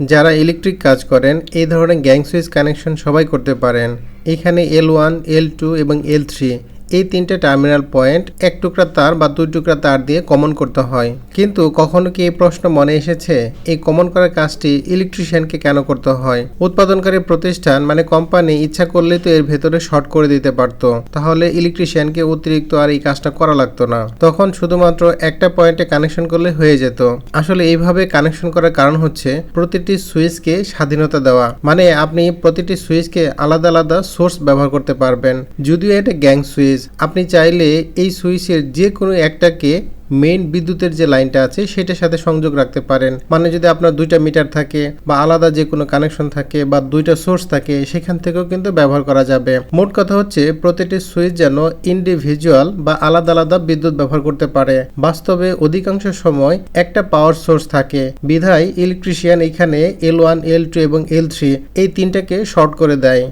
যারা ইলেকট্রিক কাজ করেন, এই ধরনের গ্যাং সুইচ কানেকশন সবাই করতে পারেন। এখানে এল ওয়ান এল টু এবং এল থ্রি এই তিনটে টার্মিনাল পয়েন্ট এক টুকরা তার বা দুই টুকরা তার দিয়ে কমন করতে হয়। কিন্তু কখনো কি এই প্রশ্ন মনে এসেছে? এই কমন করার কাজটি ইলেকট্রিশিয়ানকে কেন করতে হয়? উৎপাদনকারী প্রতিষ্ঠান মানে কোম্পানি ইচ্ছা করলেই তো এর ভেতরে শর্ট করে দিতে পারতো। তাহলে ইলেকট্রিশিয়ানকে অতিরিক্ত আর এই কাজটা করা লাগতো না। তখন শুধুমাত্র একটা পয়েন্টে কানেকশন করলে হয়ে যেত। আসলে এইভাবে কানেকশন করার কারণ হচ্ছে প্রতিটি সুইচকে স্বাধীনতা দেওয়া। মানে আপনি প্রতিটি সুইচকে আলাদা আলাদা সোর্স ব্যবহার করতে পারবেন। যদিও এটা গ্যাং সুইচ আপনি চাইলে এই সুইচের যে কোনো একটাকে মেইন বিদ্যুতের যে লাইনটা আছে, সেটার সাথে সংযোগ রাখতে পারেন। মানে যদি আপনার দুইটা মিটার থাকে বা আলাদা যে কোনো কানেকশন থাকে বা দুইটা সোর্স থাকে, সেখান থেকেও কিন্তু ব্যবহার করা যাবে। মোট কথা হচ্ছে, প্রতিটি সুইচ যেন ইন্ডিভিজুয়াল বা আলাদা আলাদা বিদ্যুৎ ব্যবহার করতে পারে। বাস্তবে অধিকাংশ সময় একটা পাওয়ার সোর্স থাকে। বিধায় ইলেকট্রিশিয়ান এখানে এল ওয়ান এল টু এবং এল থ্রি এই তিনটাকে শর্ট করে দেয়।